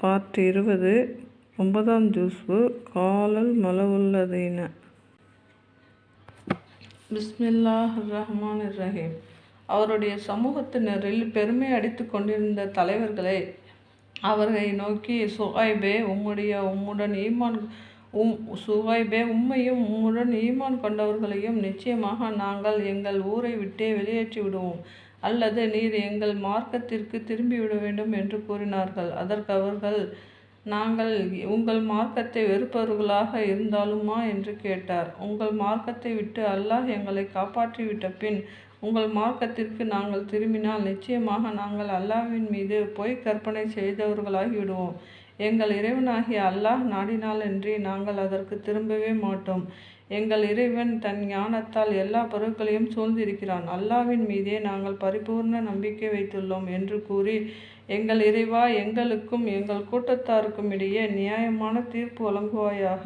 Part இருபது ஒன்பதாம் ஜுஸ்வு காலல் மலவுல்லதீன பிஸ்மில்லாஹ் ரஹ்மான் ரஹீம் அவருடைய சமூகத்தினரில் பெருமை அடித்து கொண்டிருந்த தலைவர்களை அவர்களை நோக்கி சுகாய்பே உம்முடைய உம்முடன் ஈமான் உம் சுகாய்பே உம்மையும் உம்முடன் ஈமான் கொண்டவர்களையும் நிச்சயமாக நாங்கள் எங்கள் ஊரை விட்டே வெளியேற்றி விடுவோம் அல்லது நீர் எங்கள் மார்க்கத்திற்கு திரும்பிவிட வேண்டும் என்று கூறினார்கள். அதற்கு அவர்கள் நாங்கள் உங்கள் மார்க்கத்தை வெறுப்பவர்களாக இருந்தாலுமா? என்று கேட்டார். உங்கள் மார்க்கத்தை விட்டு அல்லாஹ் எங்களை காப்பாற்றிவிட்ட பின் உங்கள் மார்க்கத்திற்கு நாங்கள் திரும்பினால் நிச்சயமாக நாங்கள் அல்லாஹ்வின் மீது பொய் கற்பனை செய்தவர்களாகிவிடுவோம். எங்கள் இறைவனாகிய அல்லாஹ் நாடினாலன்றி நாங்கள் அதற்கு திரும்பவே மாட்டோம். எங்கள் இறைவன் தன் ஞானத்தால் எல்லா பொருட்களையும் சூழ்ந்திருக்கிறான். அல்லாவின் மீதே நாங்கள் பரிபூர்ண நம்பிக்கை வைத்துள்ளோம் என்று கூறி எங்கள் இறைவா எங்களுக்கும் எங்கள் கூட்டத்தாருக்கும் இடையே நியாயமான தீர்ப்பு வழங்குவாயாக.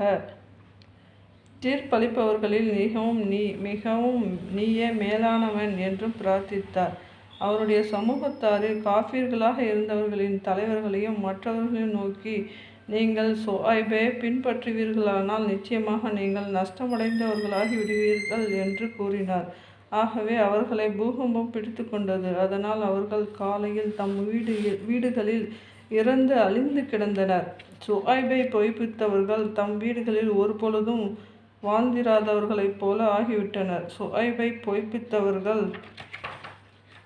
தீர்ப்பளிப்பவர்களில் மிகவும் நீ மிகவும் நீயே மேலானவன் என்றும் பிரார்த்தித்தார். அவருடைய சமூகத்தாரில் காஃபிர்களாக இருந்தவர்களின் தலைவர்களையும் மற்றவர்களையும் நோக்கி நீங்கள் சோய்பே பின்பற்றுவீர்களானால் நிச்சயமாக நீங்கள் நஷ்டமடைந்தவர்களாகி விடுவீர்கள் என்று கூறினார். ஆகவே அவர்களை பூகம்பம் பிடித்து கொண்டது. அதனால் அவர்கள் காலையில் தம் வீடு வீடுகளில் இறந்து அழிந்து கிடந்தனர். சோஹாய்பை பொய்ப்பித்தவர்கள் தம் வீடுகளில் ஒரு பொழுதும் வாழ்ந்திராதவர்களைப் போல ஆகிவிட்டனர். சோஹாய்பை பொய்ப்பித்தவர்கள்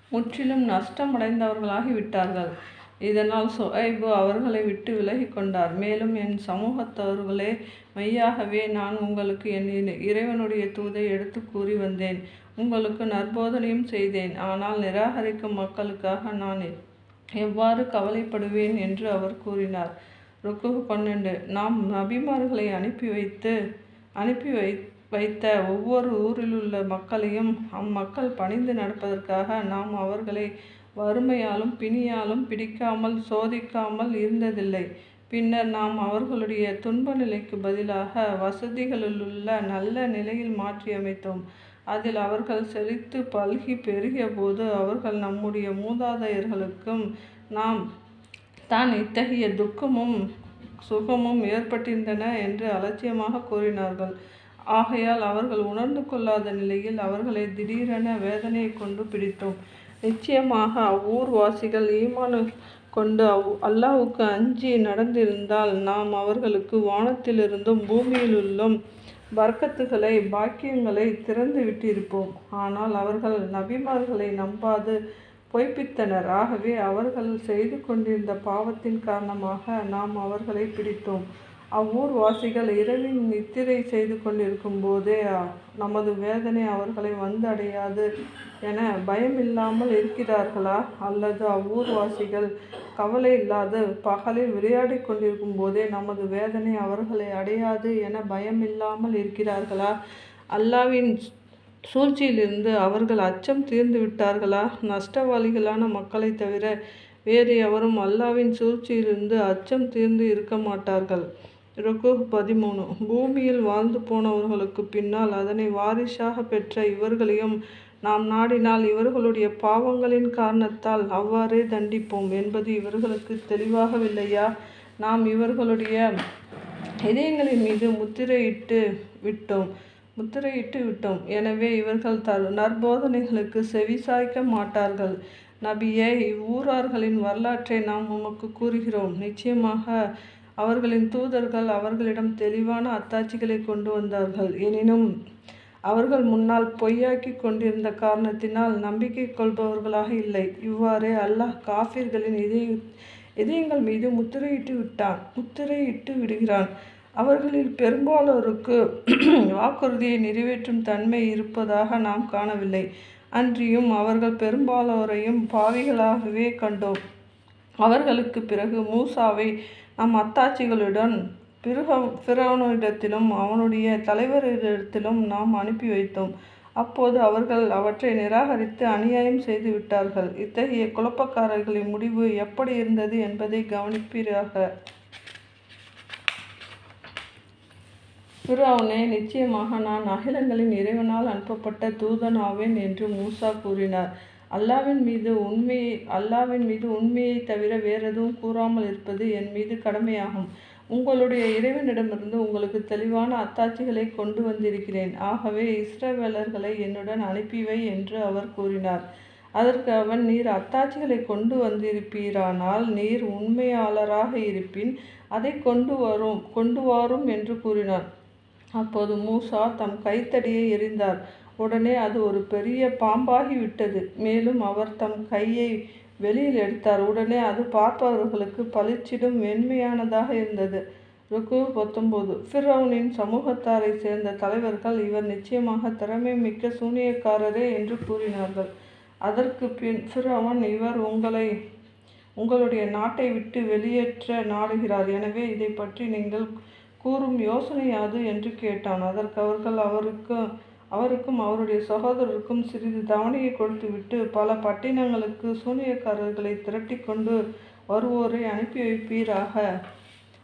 முற்றிலும் நஷ்டமடைந்தவர்களாகிவிட்டார்கள். விட்டார்கள் இதனால் சுஹைபு அவர்களை விட்டு விலகி கொண்டார். மேலும் என் சமூகத்தவர்களே மையாகவே நான் உங்களுக்கு என் இறைவனுடைய தூதை எடுத்து கூறி வந்தேன். உங்களுக்கு நற்போதனையும் செய்தேன். ஆனால் நிராகரிக்கும் மக்களுக்காக நான் எவ்வாறு கவலைப்படுவேன்? என்று அவர் கூறினார். ருக்கு பன்னெண்டு. நாம் நபிமார்களை அனுப்பி வைத்து அனுப்பி வை வைத்த ஒவ்வொரு ஊரிலுள்ள மக்களையும் அம்மக்கள் பணிந்து நடப்பதற்காக நாம் அவர்களை வறுமையாலும் பிணியாலும் பிடிக்காமல் சோதிக்காமல் இருந்ததில்லை. பின்னர் நாம் அவர்களுடைய துன்ப நிலைக்கு பதிலாக வசதிகளிலுள்ள நல்ல நிலையில் மாற்றியமைத்தோம். அதில் அவர்கள் செழித்து பல்கி பெருகிய போது அவர்கள் நம்முடைய மூதாதையர்களுக்கும் நாம் தான் இத்தகைய துக்கமும் சுகமும் ஏற்பட்டிருந்தன என்று அலட்சியமாக கூறினார்கள். ஆகையால் அவர்கள் உணர்ந்து கொள்ளாத நிலையில் அவர்களை திடீரென வேதனையை கொண்டு பிடித்தோம். நிச்சயமாக அவ்வூர்வாசிகள் ஈமான் கொண்டு அவ் அல்லாவுக்கு அஞ்சி நடந்திருந்தால் நாம் அவர்களுக்கு வானத்திலிருந்தும் பூமியிலுள்ளும் வர்க்கத்துகளை பாக்கியங்களை திறந்து விட்டிருப்போம். ஆனால் அவர்கள் நபிமார்களை நம்பாது பொய்ப்பித்தனர் ஆகவே அவர்கள் செய்து கொண்டிருந்த பாவத்தின் காரணமாக நாம் அவர்களை பிடித்தோம். அவ்வூர்வாசிகள் இரவின் நித்திரை செய்து கொண்டிருக்கும் போதே நமது வேதனை அவர்களை வந்து அடையாது என பயமில்லாமல் இருக்கிறார்களா? அல்லது அவ்வூர்வாசிகள் கவலை இல்லாது பகலில் விளையாடி கொண்டிருக்கும் போதே நமது வேதனை அவர்களை அடையாது என பயமில்லாமல் இருக்கிறார்களா? அல்லாவின் சூழ்ச்சியிலிருந்து அவர்கள் அச்சம் தீர்ந்து விட்டார்களா? நஷ்டவாளிகளான மக்களை தவிர வேறு எவரும் அல்லாவின் சூழ்ச்சியிலிருந்து அச்சம் தீர்ந்து இருக்க மாட்டார்கள். ருக்கு பதிமூணு. பூமியில் வாழ்ந்து போனவர்களுக்கு பின்னால் அதனை வாரிசாக பெற்ற இவர்களையும் நாம் நாடினால் இவர்களுடைய பாவங்களின் காரணத்தால் அவ்வாறே தண்டிப்போம் என்பது இவர்களுக்கு தெளிவாகவில்லையா? நாம் இவர்களுடைய இதயங்களின் மீது முத்திரையிட்டு விட்டோம். முத்திரையிட்டு விட்டோம். எனவே இவர்கள் த நற்போதனைகளுக்கு செவிசாய்க்க மாட்டார்கள். நபியே இவ்வூரார்களின் வரலாற்றை நாம் உமக்கு கூறுகிறோம். நிச்சயமாக அவர்களின் தூதர்கள் அவர்களிடம் தெளிவான அத்தாட்சிகளை கொண்டு வந்தார்கள். எனினும் அவர்கள் முன்னால் பொய்யாக்கி கொண்டிருந்த காரணத்தினால் நம்பிக்கை கொள்பவர்களாக இல்லை. இவ்வாறே அல்லாஹ் காஃபிர்களின் இதய இதயங்கள் மீது முத்திரையிட்டு விட்டான். முத்திரையிட்டு விடுகிறான். அவர்களில் பெரும்பாலோருக்கு வாக்குறுதியை நிறைவேற்றும் தன்மை இருப்பதாக நாம் காணவில்லை. அன்றியும் அவர்கள் பெரும்பாலோரையும் பாவிகளாகவே கண்டோம். அவர்களுக்கு பிறகு மூசாவை நம் அத்தாட்சிகளுடன் பிறக பிறவனிடத்திலும் அவனுடைய தலைவரிடத்திலும் நாம் அனுப்பி வைத்தோம். அப்போது அவர்கள் அவற்றை நிராகரித்து அநியாயம் செய்து விட்டார்கள். இத்தகைய குழப்பக்காரர்களின் முடிவு எப்படி இருந்தது என்பதை கவனிப்பீராக. பிறவுனே நிச்சயமாக நான் அகிலங்களின் இறைவனால் அனுப்பப்பட்ட தூதன் ஆவேன் என்று மூசா கூறினார். அல்லாவின் மீது உண்மையை அல்லாவின் மீது உண்மையை தவிர வேறெதுவும் கூறாமல் இருப்பது என் மீது கடமையாகும். உங்களுடைய இறைவனிடமிருந்து உங்களுக்கு தெளிவான அத்தாட்சிகளை கொண்டு வந்திருக்கிறேன். ஆகவே இஸ்ரவேலர்களை என்னுடன் அனுப்பிவை என்று அவர் கூறினார். அதற்கு அவன் நீர் அத்தாட்சிகளை கொண்டு வந்திருப்பீரானால் நீர் உண்மையாளராக இருப்பின் அதை கொண்டு வரும் கொண்டு வாரும் என்று கூறினார். அப்போது மூசா தம் கைத்தடியை எறிந்தார். உடனே அது ஒரு பெரிய பாம்பாகி விட்டது. மேலும் அவர் தம் கையை வெளியில் எடுத்தார். உடனே அது பார்ப்பவர்களுக்கு பளிச்சிடும் மென்மையானதாக இருந்தது. ருக்கு பத்தொம்போது ஃபிரௌனின் சமூகத்தாரை சேர்ந்த தலைவர்கள் இவர் நிச்சயமாக திறமை மிக்க சூனியக்காரரே என்று கூறினார்கள். அதற்கு பின் ஃபிரௌன் இவர் உங்களை உங்களுடைய நாட்டை விட்டு வெளியேற்ற நாடுகிறார். எனவே இதை பற்றி நீங்கள் கூறும் யோசனையாது என்று கேட்டான். அதற்கு அவர்கள் அவருக்கு அவருக்கும் அவருடைய சகோதரருக்கும் சிறிது தவணையை கொடுத்துவிட்டு பல பட்டினங்களுக்கு சூனியக்காரர்களை திரட்டி கொண்டு வருவோரை அனுப்பி வைப்பீராக.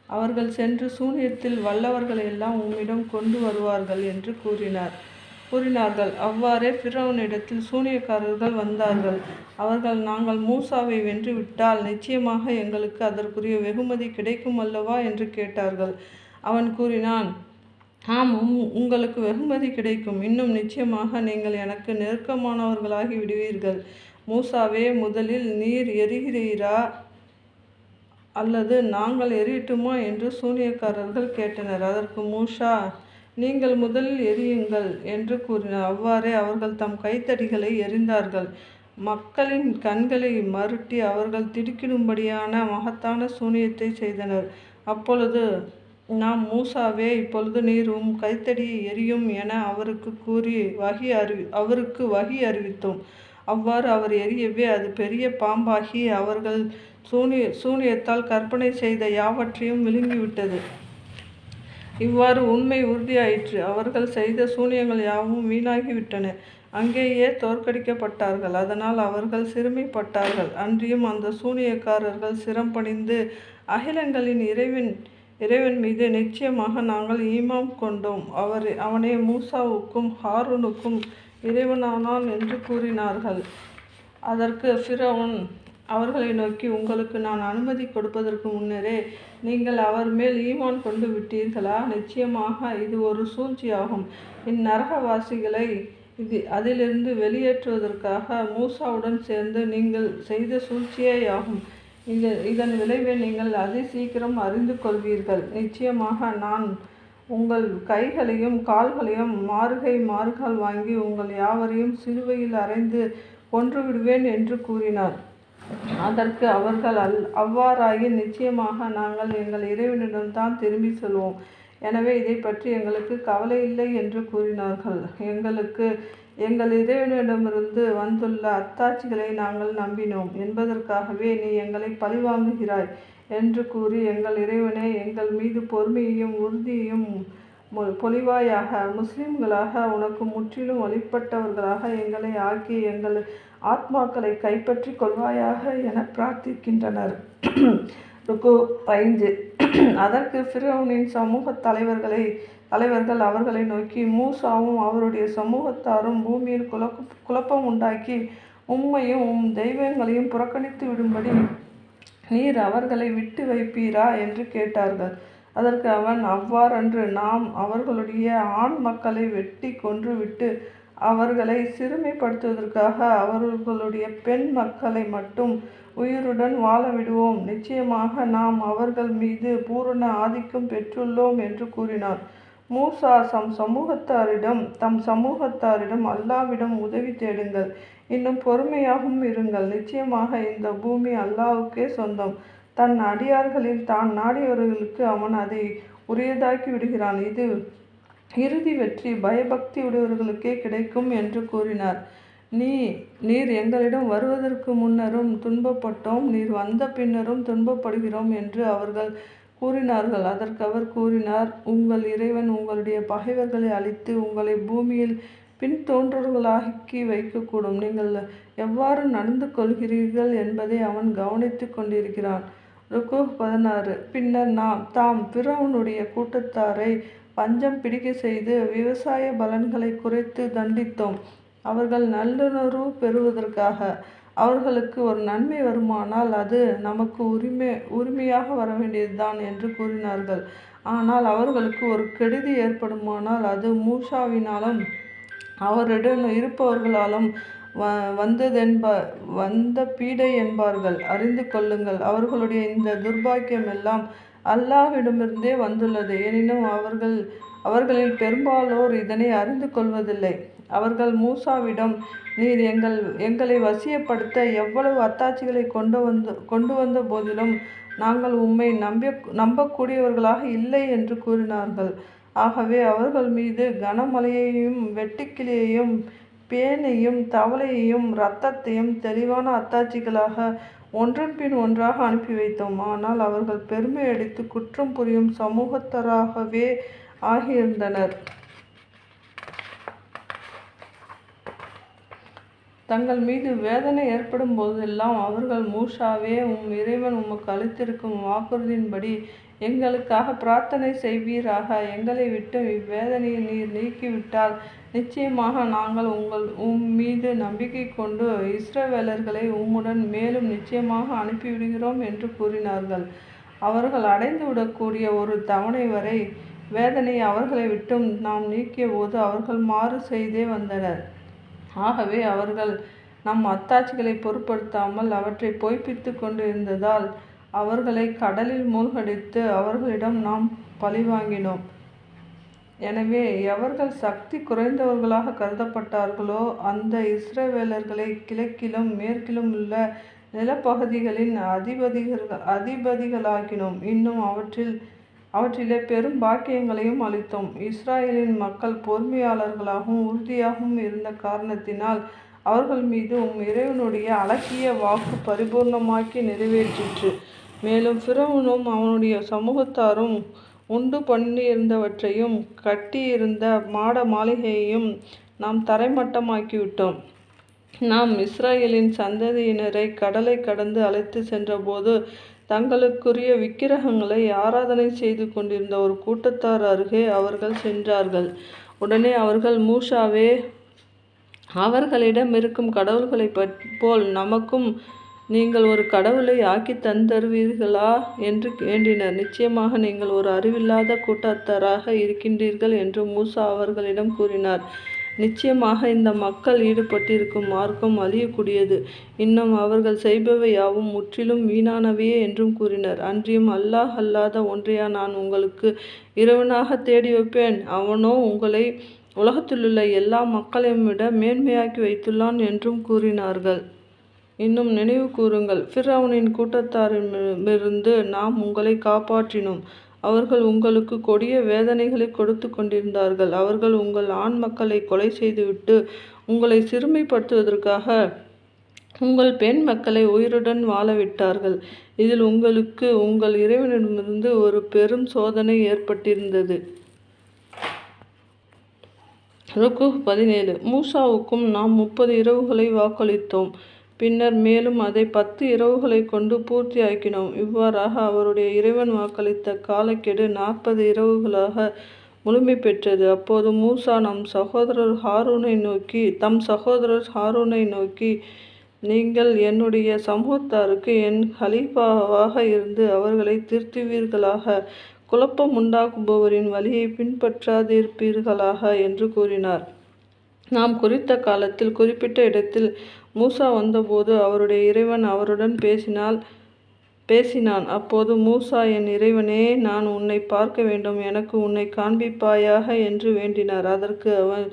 அவர்கள் சென்று சூனியத்தில் வல்லவர்களை எல்லாம் உம்மிடம் கொண்டு வருவார்கள் என்று கூறினார். கூறினார்கள் அவ்வாறே பிறவனிடத்தில் சூனியக்காரர்கள் வந்தார்கள். அவர்கள் நாங்கள் மூசாவை வென்று விட்டால் நிச்சயமாக எங்களுக்கு அதற்குரிய வெகுமதி கிடைக்கும் அல்லவா என்று கேட்டார்கள். அவன் கூறினான் ஆம் உங்களுக்கு வெகுமதி கிடைக்கும். இன்னும் நிச்சயமாக நீங்கள் எனக்கு நெருக்கமானவர்களாகி விடுவீர்கள். மூசாவே முதலில் நீர் எரிகிறீரா? அல்லது நாங்கள் எரியட்டுமா? என்று சூனியக்காரர்கள் கேட்டனர். அதற்கு மூஷா நீங்கள் முதலில் எரியுங்கள் என்று கூறினார். அவ்வாறே அவர்கள் தம் கைத்தடிகளை எரிந்தார்கள். மக்களின் கண்களை மருட்டி அவர்கள் திடுக்கிடும்படியான மகத்தான சூனியத்தை செய்தனர். அப்பொழுது நாம் மூசாவே இப்பொழுது நீர் உம் எரியும் என அவருக்கு கூறி வகி அறிவி அவருக்கு வகி அறிவித்தோம். அவ்வாறு அவர் எரியவே அது பெரிய பாம்பாகி அவர்கள் சூனிய சூனியத்தால் கற்பனை செய்த யாவற்றையும் விழுங்கிவிட்டது. இவ்வாறு உண்மை உறுதியாயிற்று. அவர்கள் செய்த சூனியங்கள் யாவும் வீணாகிவிட்டன. அங்கேயே தோற்கடிக்கப்பட்டார்கள். அதனால் அவர்கள் சிறுமைப்பட்டார்கள். அன்றியும் அந்த சூனியக்காரர்கள் சிரம் பணிந்து அகிலங்களின் இறைவன் இறைவன் மீது நிச்சயமாக நாங்கள் ஈமாம் கொண்டோம். அவர் அவனே மூசாவுக்கும் ஹாரூனுக்கும் இறைவனானான் என்று கூறினார்கள். அதற்கு ஃபிரவுன் அவர்களை நோக்கி உங்களுக்கு நான் அனுமதி கொடுப்பதற்கு முன்னரே நீங்கள் அவர் மேல் ஈமான் கொண்டு விட்டீர்களா? நிச்சயமாக இது ஒரு சூழ்ச்சியாகும். இந்நரகவாசிகளை இது அதிலிருந்து வெளியேற்றுவதற்காக மூசாவுடன் சேர்ந்து நீங்கள் செய்த சூழ்ச்சியே ஆகும் இது இதன் விளைவை நீங்கள் அதி சீக்கிரம் அறிந்து கொள்வீர்கள். நிச்சயமாக நான் உங்கள் கைகளையும் கால்களையும் மாறுகை மாறுகால் வாங்கி உங்கள் யாவரையும் சிலுவையில் அறைந்து கொன்று விடுவேன் என்று கூறினார். அதற்கு அவர்கள் அல் அவ்வாறாகி நிச்சயமாக நாங்கள் எங்கள் இறைவனிடம்தான் திரும்பி செல்வோம். எனவே இதை பற்றி எங்களுக்கு கவலை இல்லை என்று கூறினார்கள். எங்களுக்கு எங்கள் இறைவனிடமிருந்து வந்துள்ள அத்தாட்சிகளை நாங்கள் நம்பினோம். என்பதற்காகவே நீ எங்களை பழிவாங்குகிறாய் என்று கூறி எங்கள் இறைவனே எங்கள் மீது பொறுமையையும் உறுதியையும் பொலிவாயாக முஸ்லிம்களாக உனக்கு முற்றிலும் வழிபட்டவர்களாக எங்களை ஆக்கி எங்கள் ஆத்மாக்களை கைப்பற்றி கொள்வாயாக என பிரார்த்திக்கின்றனர். ருக்கு ஐந்து. அதற்கு ஃபிரௌனின் சமூக தலைவர்களை தலைவர்கள் அவர்களை நோக்கி மூசாவும் அவருடைய சமூகத்தாரும் பூமியில் குழப்ப குழப்பம் உண்டாக்கி உம்மையும் உம் தெய்வங்களையும் புறக்கணித்து விடும்படி நீர் அவர்களை விட்டு வைப்பீரா என்று கேட்டார்கள். அதற்கு அவன் அவ்வாறன்று நாம் அவர்களுடைய ஆண் மக்களை வெட்டி கொன்றுவிட்டு அவர்களை சிறுமைப்படுத்துவதற்காக அவர்களுடைய பெண் மக்களை மட்டும் உயிருடன் வாழ விடுவோம். நிச்சயமாக நாம் அவர்கள் மீது பூரண ஆதிக்கம் பெற்றுள்ளோம் என்று கூறினார். மூசா சம் சமூகத்தாரிடம் தம் சமூகத்தாரிடம் அல்லாவிடம் உதவி தேடுங்கள். இன்னும் பொறுமையாகவும் இருங்கள். நிச்சயமாக இந்த பூமி அல்லாவுக்கே சொந்தம். தன் அடியார்களில் தான் நாடியவர்களுக்கு அவன் அதை உரியதாக்கி விடுகிறான். இது இறுதி வெற்றி. பயபக்தி உடையவர்களுக்கே கிடைக்கும் என்று கூறினார். நீ நீர் எங்களிடம் வருவதற்கு முன்னரும் துன்பப்பட்டோம். நீர் வந்த பின்னரும் துன்பப்படுகிறோம் என்று அவர்கள் கூறினார்கள். அதற்கு அவர் கூறினார் உங்கள் இறைவன் உங்களுடைய பகைவர்களை அழித்து உங்களை பூமியில் பின் தோன்றவர்களாக்கி வைக்கக்கூடும். நீங்கள் எவ்வாறு நடந்து கொள்கிறீர்கள் என்பதை அவன் கவனித்து கொண்டிருக்கிறான். ருக்கு பதினாறு. பின்னர் நாம் தாம் பிறவனுடைய கூட்டத்தாரை பஞ்சம் பிடிக்க செய்து விவசாய பலன்களை குறைத்து தண்டித்தோம். அவர்கள் நல்லுணர்வு பெறுவதற்காக அவர்களுக்கு ஒரு நன்மை வருமானால் அது நமக்கு உரிமை உரிமையாக வர வேண்டியதுதான் என்று கூறினார்கள். ஆனால் அவர்களுக்கு ஒரு கெடுதி ஏற்படுமானால் அது மூஷாவினாலும் அவரிடம் இருப்பவர்களாலும் வ வந்ததென்ப வந்த பீடை என்பார்கள். அறிந்து கொள்ளுங்கள் அவர்களுடைய இந்த துர்பாக்கியம் எல்லாம் அல்லாஹ்விடமிருந்தே வந்துள்ளது. எனினும் அவர்கள் அவர்களில் பெரும்பாலோர் இதனை அறிந்து கொள்வதில்லை. அவர்கள் மூசாவிடம் நீர் எங்கள் எங்களை வசியப்படுத்த எவ்வளவு அத்தாட்சிகளை கொண்டு வந்து கொண்டு வந்த போதிலும் நாங்கள் உம்மை நம்பிய நம்பக்கூடியவர்களாக இல்லை என்று கூறினார்கள். ஆகவே அவர்கள் மீது கனமழையையும் வெட்டுக்கிளியையும் பேனையும் தவளையையும் இரத்தத்தையும் தெளிவான அத்தாட்சிகளாக ஒன்றன் பின் ஒன்றாக அனுப்பி வைத்தோம். ஆனால் அவர்கள் பெருமை அடித்து குற்றம் புரியும் சமூகத்தராகவே ஆகியிருந்தனர். தங்கள் மீது வேதனை ஏற்படும் போதெல்லாம் அவர்கள் மூஷாவே உம் இறைவன் உமக்கு அளித்திருக்கும் வாக்குறுதியின்படி எங்களுக்காக பிரார்த்தனை செய்வீராக. எங்களை விட்டு இவ்வேதனையை நீர் நீக்கிவிட்டால் நிச்சயமாக நாங்கள் உங்கள் உம் மீது நம்பிக்கை கொண்டு இஸ்ரவேலர்களை உம்முடன் மேலும் நிச்சயமாக அனுப்பிவிடுகிறோம் என்று கூறினார்கள். அவர்கள் அடைந்து விடக்கூடிய ஒரு தவணை வரை வேதனை அவர்களை விட்டும் நாம் நீக்கிய போது அவர்கள் மாறு செய்தே வந்தனர். ஆகவே அவர்கள் நம் அத்தாட்சிகளை பொருட்படுத்தாமல் அவற்றை பொய்ப்பித்து கொண்டிருந்ததால் அவர்களை கடலில் மூழ்கடித்து அவர்களிடம் நாம் பழிவாங்கினோம் எனவே எவர்கள் சக்தி குறைந்தவர்களாக கருதப்பட்டார்களோ அந்த இஸ்ரேவேலர்களை கிழக்கிலும் மேற்கிலும் உள்ள நிலப்பகுதிகளின் அதிபதிகள் அதிபதிகளாகினோம் இன்னும் அவற்றில் அவற்றிலே பெரும் பாக்கியங்களையும் அளித்தோம். இஸ்ராயலின் மக்கள் பொறுமையாளர்களாகவும் உறுதியாகவும் இருந்த காரணத்தினால் அவர்கள் மீது உம் இறைவனுடைய அழகிய வாக்கு பரிபூர்ணமாக்கி நிறைவேற்றிற்று. மேலும் பிறவனும் அவனுடைய சமூகத்தாரும் உண்டு பண்ணியிருந்தவற்றையும் கட்டியிருந்த மாட மாளிகையையும் நாம் தரைமட்டமாக்கிவிட்டோம். நாம் இஸ்ராயலின் சந்ததியினரை கடலை கடந்து அழைத்து சென்றபோது தங்களுக்குரிய விக்கிரகங்களை ஆராதனை செய்து கொண்டிருந்த ஒரு கூட்டத்தார் அருகே அவர்கள் சென்றார்கள். உடனே அவர்கள் மூஷாவே அவர்களிடம் இருக்கும் கடவுள்களை போல் நமக்கும் நீங்கள் ஒரு கடவுளை ஆக்கி தந்தருவீர்களா? என்று வேண்டினர் நிச்சயமாக நீங்கள் ஒரு அறிவில்லாத கூட்டத்தாராக இருக்கின்றீர்கள் என்று மூசா அவர்களிடம் கூறினார். நிச்சயமாக இந்த மக்கள் ஈடுபட்டிருக்கும் மார்க்கம் அழியக்கூடியது. இன்னும் அவர்கள் செய்பவை யாவும் முற்றிலும் வீணானவையே என்றும் கூறினர். அன்றியும் அல்லாஹ் அல்லாத ஒன்றையா நான் உங்களுக்கு இரவனாக தேடி வைப்பேன். அவனோ உங்களை உலகத்திலுள்ள எல்லா மக்களையும் விட மேன்மையாக்கி வைத்துள்ளான் என்றும் கூறினார்கள். இன்னும் நினைவு கூறுங்கள். ஃபிர்அவுனின் கூட்டத்தாரிடமிருந்து நாம் உங்களை காப்பாற்றினோம். அவர்கள் உங்களுக்கு கொடிய வேதனைகளை கொடுத்து கொண்டிருந்தார்கள். அவர்கள் உங்கள் ஆண் மக்களை கொலை செய்துவிட்டு உங்களை சிறுமைப்படுத்துவதற்காக உங்கள் பெண் மக்களை உயிருடன் வாழவிட்டார்கள். இதில் உங்களுக்கு உங்கள் இறைவனிடமிருந்து ஒரு பெரும் சோதனை ஏற்பட்டிருந்தது. ருக்கு பதினேழு. மூசாவுக்கும் நாம் முப்பது இரவுகளை வாக்களித்தோம். பின்னர் மேலும் அதை பத்து இரவுகளை கொண்டு பூர்த்தியாக்கினோம் இவ்வாறாக அவருடைய இறைவன் வாக்களித்த காலக்கெடு நாற்பது இரவுகளாக முழுமை பெற்றது. அப்போது மூசா நம் சகோதரர் ஹாரூனை நோக்கி தம் சகோதரர் ஹாரூனை நோக்கி நீங்கள் என்னுடைய சமூகத்தாருக்கு என் ஹலீஃபாவாக இருந்து அவர்களை திருத்துவீர்களாக? குழப்பம் உண்டாக்குபவரின் வழியை பின்பற்றாதிருப்பீர்களாக? என்று கூறினார். நாம் குறித்த காலத்தில் குறிப்பிட்ட இடத்தில் மூசா வந்தபோது அவருடைய இறைவன் அவருடன் பேசினால் பேசினான். அப்போது மூசா என் இறைவனே நான் உன்னை பார்க்க வேண்டும். எனக்கு உன்னை காண்பிப்பாயாக என்று வேண்டினார். அதற்கு அவன்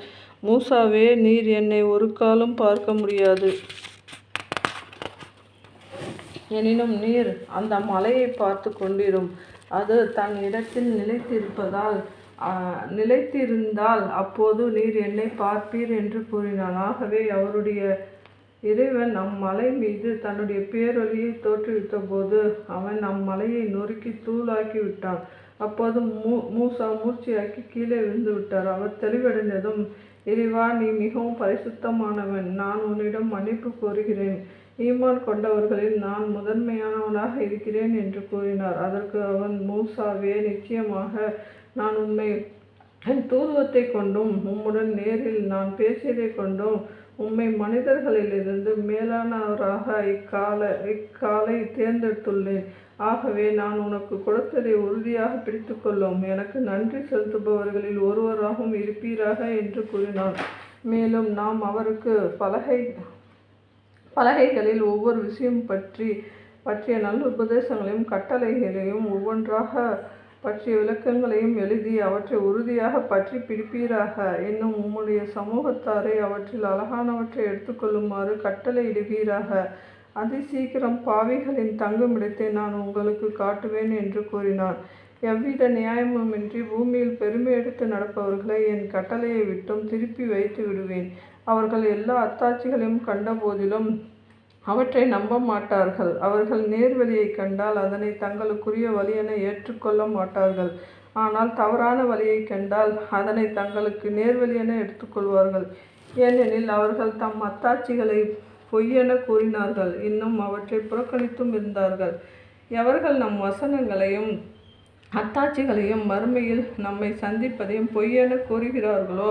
மூசாவே நீர் என்னை ஒரு காலம் பார்க்க முடியாது. எனினும் நீர் அந்த மலையை பார்த்து கொண்டிரும். அது தன் இடத்தில் நிலைத்திருப்பதால் நிலைத்திருந்தால் அப்போது நீர் என்னை பார்ப்பீர் என்று கூறினான். ஆகவே அவருடைய இறைவன் அம்மலை மீது தன்னுடைய பேரொலியை தோற்றுவித்த போது அவன் அம்மலையை நொறுக்கி தூளாக்கி விட்டான் அப்போது மூ மூசா மூர்ச்சியாக்கி கீழே விழுந்து விட்டார். அவர் தெளிவடைந்ததும் இறைவா நீ மிகவும் பரிசுத்தமானவன். நான் உன்னிடம் மன்னிப்பு கோருகிறேன். ஈமான் கொண்டவர்களில் நான் முதன்மையானவனாக இருக்கிறேன் என்று கூறினார். அதற்கு அவன் மூசாவே நிச்சயமாக நான் உண்மை என் தூதுவத்தை கொண்டும் உம்முடன் நேரில் நான் பேசியதை கொண்டும் உம்மை மனிதர்களிலிருந்து மேலானவராக இக்கால இக்காலை தேர்ந்தெடுத்துள்ளேன். ஆகவே நான் உனக்கு கொடுத்ததை உறுதியாக பிடித்துக்கொள்ளும் எனக்கு நன்றி செலுத்துபவர்களில் ஒருவராகவும் இருப்பீராக என்று கூறினான். மேலும் நாம் அவருக்கு பலகை பலகைகளில் ஒவ்வொரு விஷயம் பற்றி பற்றிய நல்ல உபதேசங்களையும் கட்டளைகளையும் ஒவ்வொன்றாக பற்றிய விளக்கங்களையும் எழுதி அவற்றை உறுதியாக பற்றி பிடிப்பீராக. என்னும் உம்முடைய சமூகத்தாரை அவற்றில் அழகானவற்றை எடுத்துக்கொள்ளுமாறு கட்டளையிடுவீராக. அதி சீக்கிரம் பாவிகளின் தங்குமிடத்தை நான் உங்களுக்கு காட்டுவேன் என்று கூறினான். எவ்வித நியாயமுமின்றி பூமியில் பெருமை எடுத்து நடப்பவர்களை என் கட்டளையை விட்டும் திருப்பி வைத்து விடுவேன். அவர்கள் எல்லா அத்தாட்சிகளையும் கண்டபோதிலும் அவற்றை நம்ப மாட்டார்கள். அவர்கள் நேர்வழியை கண்டால் அதனை தங்களுக்குரிய வழி என ஏற்றுக்கொள்ள மாட்டார்கள். ஆனால் தவறான வழியை கண்டால் அதனை தங்களுக்கு நேர்வழி என எடுத்துக்கொள்வார்கள். ஏனெனில் அவர்கள் தம் அத்தாட்சிகளை பொய்யென கூறினார்கள். இன்னும் அவற்றை புறக்கணித்தும் இருந்தார்கள். எவர்கள் நம் வசனங்களையும் அத்தாட்சிகளையும் மறுமையில் நம்மை சந்திப்பதையும் பொய்யென கூறுகிறார்களோ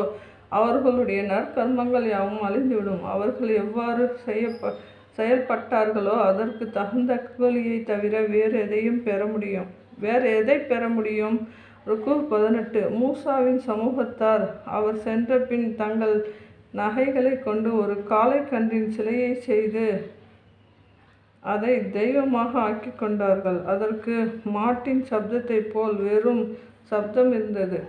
அவர்களுடைய நற்கர்மங்கள் யாவும் அழிந்துவிடும். அவர்கள் எவ்வாறு செய்யப்ப செயல்பட்டார்களோ அதற்கு தகுந்த கூலியை தவிர வேறு எதையும் பெற முடியும். வேறு எதை பெற முடியும்? ருக்கு பதினெட்டு. மூசாவின் சமூகத்தார் அவர் சென்ற பின் தங்கள் நகைகளை கொண்டு ஒரு காளைக்கன்றின் சிலையை செய்து அதை தெய்வமாக ஆக்கி கொண்டார்கள். அதற்கு மாட்டின் சப்தத்தைப் போல் வெறும் சப்தம் இருந்தது.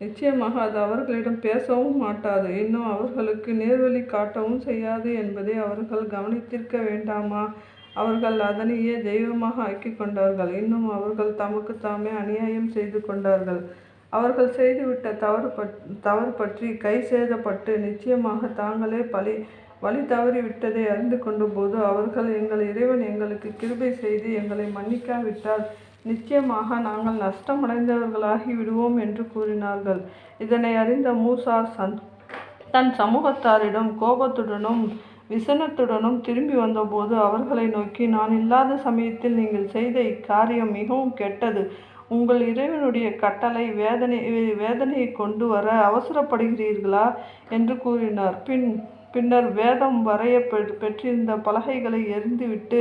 நிச்சயமாக அது அவர்களிடம் பேசவும் மாட்டாது. இன்னும் அவர்களுக்கு நேர்வழி காட்டவும் செய்யாது என்பதை அவர்கள் கவனித்திருக்க வேண்டாமா? அவர்கள் அதனையே தெய்வமாக ஆக்கி கொண்டார்கள். இன்னும் அவர்கள் தமக்கு தாமே அநியாயம் செய்து கொண்டார்கள். அவர்கள் செய்துவிட்ட தவறு பற் தவறு பற்றி கை சேதப்பட்டு நிச்சயமாக தாங்களே பழி வழி தவறி விட்டதை அறிந்து கொண்ட போது அவர்கள் எங்கள் இறைவன் எங்களுக்கு கிருபை செய்து எங்களை மன்னிக்காவிட்டால் நிச்சயமாக நாங்கள் நஷ்டமடைந்தவர்களாகி விடுவோம் என்று கூறினார்கள். இதனை அறிந்த மூசா சன் தன் சமூகத்தாரிடம் கோபத்துடனும் விசனத்துடனும் திரும்பி வந்தபோது அவர்களை நோக்கி நான் இல்லாத சமயத்தில் நீங்கள் செய்த இக்காரியம் மிகவும் கெட்டது. உங்கள் இறைவனுடைய கட்டளை வேதனை வேதனையை கொண்டு வர அவசரப்படுகிறீர்களா? என்று கூறினார். பின் பின்னர் வேதம் வரைய பெற்றிருந்த பலகைகளை எரிந்துவிட்டு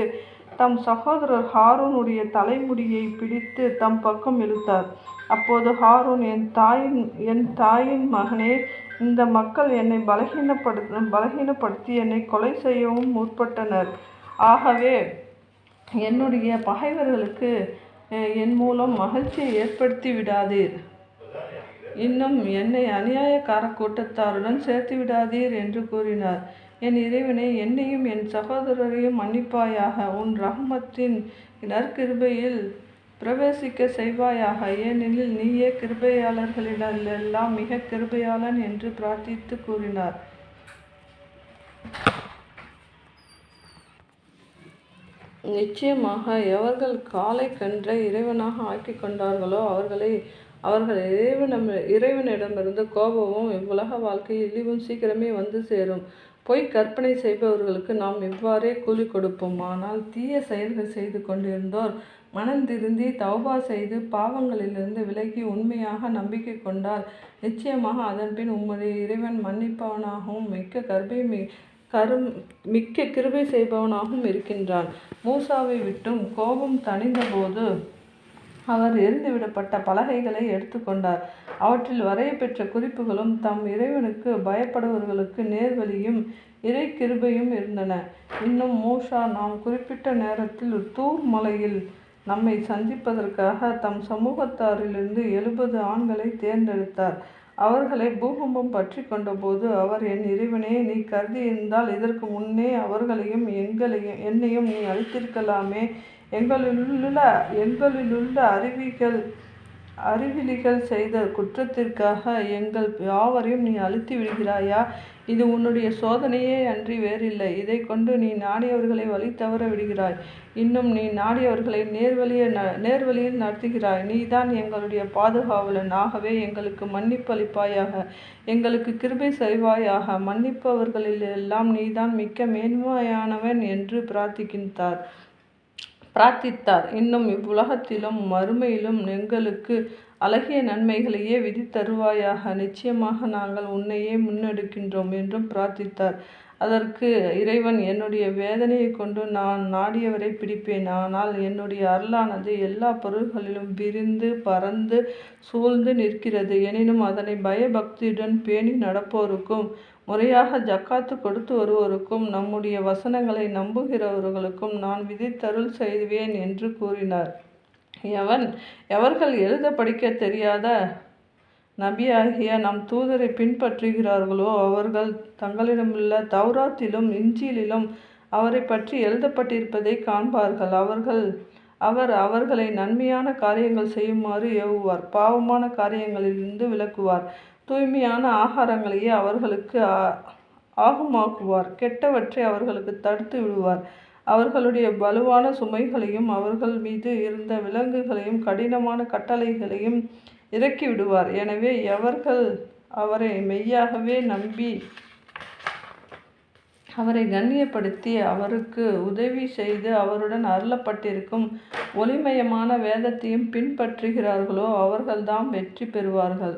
தம் சகோதரர் ஹாரூனுடைய தலைமுடியை பிடித்து தம் பக்கம் இழுத்தார். அப்போது ஹாரூன் என் தாயின் என் தாயின் மகனே இந்த மக்கள் என்னை பலகீனப்படுத்த பலகீனப்படுத்தி என்னை கொலை செய்யவும் முற்பட்டனர். ஆகவே என்னுடைய பகைவர்களுக்கு என் மூலம் மகிழ்ச்சியை ஏற்படுத்தி விடாதீர். இன்னும் என்னை அநியாயக்கார கூட்டத்தாருடன் சேர்த்து விடாதீர் என்று கூறினார். என் இறைவனை என்னையும் என் சகோதரரையும் மன்னிப்பாயாக. உன் ரஹ்மத்தின் நற்கிருபையில் பிரவேசிக்க செய்வாயாக. ஏனெனில் நீயே கிருபையாளர்களிடெல்லாம் மிக கிருபையாளன் என்று பிரார்த்தித்து கூறினார். நிச்சயமாக எவர்கள் காலை கன்றை இறைவனாக ஆக்கி கொண்டார்களோ அவர்களை அவர்கள் இறைவனம் இறைவனிடமிருந்து கோபமும் இவ்வுலக வாழ்க்கையில் இழிவும் சீக்கிரமே வந்து சேரும். பொய் கற்பனை செய்பவர்களுக்கு நாம் இவ்வாறே கூலி கொடுப்போம். ஆனால் தீய செயல்கள் செய்து கொண்டிருந்தோர் மனந்திருந்தி தௌபா செய்து பாவங்களிலிருந்து விலகி உண்மையாக நம்பிக்கை கொண்டால் நிச்சயமாக அதன்பின் உம்முடைய இறைவன் மன்னிப்பவனாகவும் மிக்க கர்ப்பை மி கரும் மிக்க கிருபை செய்பவனாகவும் இருக்கின்றான். மூசாவை விட்டும் கோபம் தணிந்தபோது அவர் எரிந்துவிடப்பட்ட பலகைகளை எடுத்துக்கொண்டார். அவற்றில் வரையப்பெற்ற குறிப்புகளும் தம் இறைவனுக்கு பயப்படுபவர்களுக்கு நேர்வழியும் இறை கிருபையும் இருந்தன. இன்னும் மூஷா நாம் குறிப்பிட்ட நேரத்தில் தூர் மலையில் நம்மை சந்திப்பதற்காக தம் சமூகத்தாரிலிருந்து எழுபது ஆண்களை தேர்ந்தெடுத்தார். அவர்களை பூகம்பம் பற்றி கொண்டபோது அவர் என் இறைவனே நீ கருதி இருந்தால் இதற்கு முன்னே அவர்களையும் எங்களையும் என்னையும் நீ அழித்திருக்கலாமே எங்களிலுள்ள எங்களிலுள்ள அறிவிகள் அறிவிலிகள் செய்த குற்றத்திற்காக எங்கள் யாவரையும் நீ அழுத்தி விடுகிறாயா? இது உன்னுடைய சோதனையே அன்றி வேறில்லை. இதை கொண்டு நீ நாடியவர்களை வழி தவற விடுகிறாய். இன்னும் நீ நாடியவர்களை நேர்வழியை ந நேர்வழியில் நடத்துகிறாய். நீதான் எங்களுடைய பாதுகாவலன் ஆகவே எங்களுக்கு மன்னிப்பு அளிப்பாயாக எங்களுக்கு கிருபை செய்வாயாக. மன்னிப்பவர்களில் எல்லாம் நீதான் மிக்க மேன்மையானவன் என்று பிரார்த்திக்கின்றார். பிரார்த்தித்தார். இன்னும் இவ்வுலகத்திலும் மறுமையிலும் எங்களுக்கு அழகிய நன்மைகளையே விதித்தருவாயாக. நிச்சயமாக நாங்கள் உன்னையே முன்னெடுக்கின்றோம் என்றும் பிரார்த்தித்தார். அதற்கு இறைவன் என்னுடைய வேதனையை கொண்டு நான் நாடியவரை பிடிப்பேன். ஆனால் என்னுடைய அருளானது எல்லா பொருள்களிலும் விரிந்து பறந்து சூழ்ந்து நிற்கிறது. எனினும் அதனை பயபக்தியுடன் பேணி நடப்போருக்கும் முறையாக ஜக்காத்து கொடுத்து வருவோருக்கும் நம்முடைய வசனங்களை நம்புகிறவர்களுக்கும் நான் விதித்தருள் செய்வேன் என்று கூறினார். எவன் எவர்கள் எழுத படிக்க தெரியாத நபியாகிய நம் தூதரை பின்பற்றுகிறார்களோ அவர்கள் தங்களிடமுள்ள தௌராத்திலும் இஞ்சியிலும் அவரை பற்றி எழுதப்பட்டிருப்பதை காண்பார்கள். அவர்கள் அவர் அவர்களை நன்மையான காரியங்கள் செய்யுமாறு ஏவுவார் பாவமான காரியங்களிலிருந்து விலக்குவார். தூய்மையான ஆகாரங்களையே அவர்களுக்கு ஆகுமாக்குவார். கெட்டவற்றை அவர்களுக்கு தடுத்து விடுவார். அவர்களுடைய வலுவான சுமைகளையும் அவர்கள் மீது இருந்த விலங்குகளையும் கடினமான கட்டளைகளையும் இறக்கி விடுவார். எனவே எவர்கள் அவரை மெய்யாகவே நம்பி அவரை கண்ணியப்படுத்தி அவருக்கு உதவி செய்து அவருடன் அருளப்பட்டிருக்கும் ஒளிமயமான வேதத்தையும் பின்பற்றுகிறார்களோ அவர்கள்தான் வெற்றி பெறுவார்கள்.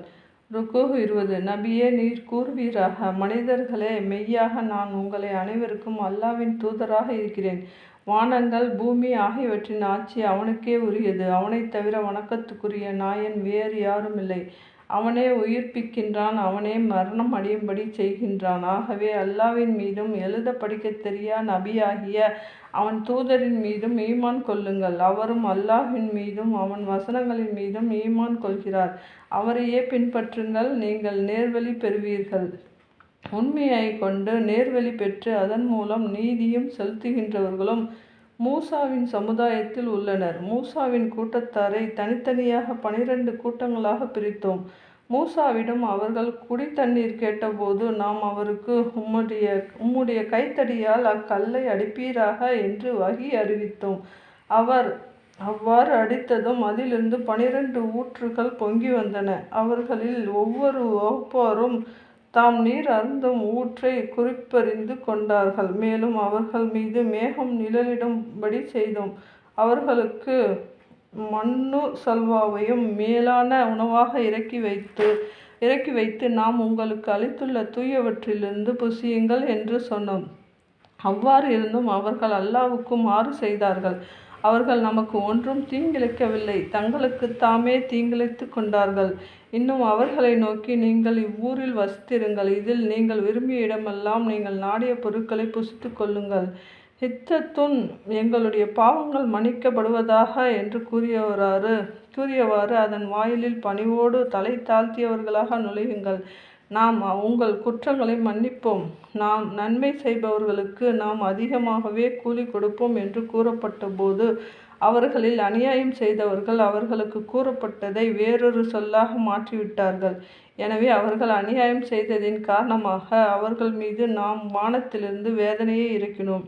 ருக்கு இருபது நபியே நீர் கூறுவீராக. மனிதர்களே மெய்யாக நான் உங்களை அனைவருக்கும் அல்லாவின் தூதராக இருக்கிறேன். வானங்கள் பூமி ஆகியவற்றின் ஆட்சி அவனுக்கே உரியது. அவனைத் தவிர வணக்கத்துக்குரிய நாயன் வேறு யாரும் இல்லை அவனே உயிர்ப்பிக்கின்றான் அவனே மரணம் அடையும்படி செய்கின்றான். ஆகவே அல்லாவின் மீதும் எழுத படிக்க தெரியா நபியாகிய அவன் தூதரின் மீதும் ஈமான் கொள்ளுங்கள். அவரும் அல்லாஹின் மீதும் அவன் வசனங்களின் மீதும் ஈமான் கொள்கிறார். அவரையே பின்பற்றுங்கள் நீங்கள் நேர்வழி பெறுவீர்கள். உண்மையை கொண்டு நேர்வழி பெற்று அதன் மூலம் நீதியும் செலுத்துகின்றவர்களும் மூசாவின் சமுதாயத்தில் உள்ளனர். மூசாவின் கூட்டத்தாரை தனித்தனியாக பனிரெண்டு கூட்டங்களாக பிரித்தோம். மூசாவிடம் அவர்கள் குடி தண்ணீர் கேட்டபோது நாம் அவருக்கு உம்முடைய உம்முடைய கைத்தடியால் அக்கல்லை அடிப்பீராக என்று வகி அறிவித்தோம். அவர் அவ்வாறு அடித்ததும் அதிலிருந்து பனிரெண்டு ஊற்றுகள் பொங்கி வந்தன. அவர்களில் ஒவ்வொரு வகுப்பாரும் தாம் நீர் அருந்தும் ஊற்றை குறிப்பறிந்து கொண்டார்கள். மேலும் அவர்கள் மீது மேகம் நிழலிடும்படி செய்தோம். அவர்களுக்கு மண்ணு சல்வாவையும் மேலான உணவாக இறக்கி வைத்து இறக்கி வைத்து நாம் உங்களுக்கு அளித்துள்ள தூயவற்றிலிருந்து புசியுங்கள் என்று சொன்னோம். அவ்வாறு இருந்தும் அவர்கள் அல்லாவுக்கு மாறு செய்தார்கள். அவர்கள் நமக்கு ஒன்றும் தீங்கிழைக்கவில்லை. தங்களுக்கு தாமே தீங்கிழைத்து கொண்டார்கள். இன்னும் அவர்களை நோக்கி நீங்கள் இவ்வூரில் வசித்திருங்கள். இதில் நீங்கள் விரும்பிய இடமெல்லாம் நீங்கள் நாடிய பொருட்களை புசித்து கொள்ளுங்கள். ஹித்தத்துன் எங்களுடைய பாவங்கள் மன்னிக்கப்படுவதாக என்று கூறியவராறு கூறியவாறு அதன் வாயிலில் பணிவோடு தலை தாழ்த்தியவர்களாக நுழையுங்கள். நாம் உங்கள் குற்றங்களை மன்னிப்போம். நாம் நன்மை செய்பவர்களுக்கு நாம் அதிகமாகவே கூலி கொடுப்போம் என்று கூறப்பட்ட போது அவர்களில் அநியாயம் செய்தவர்கள் அவர்களுக்கு கூறப்பட்டதை வேறொரு சொல்லாக மாற்றிவிட்டார்கள். எனவே அவர்கள் அநியாயம் செய்ததின் காரணமாக அவர்கள் மீது நாம் வானத்திலிருந்து வேதனையை இறக்கினோம்.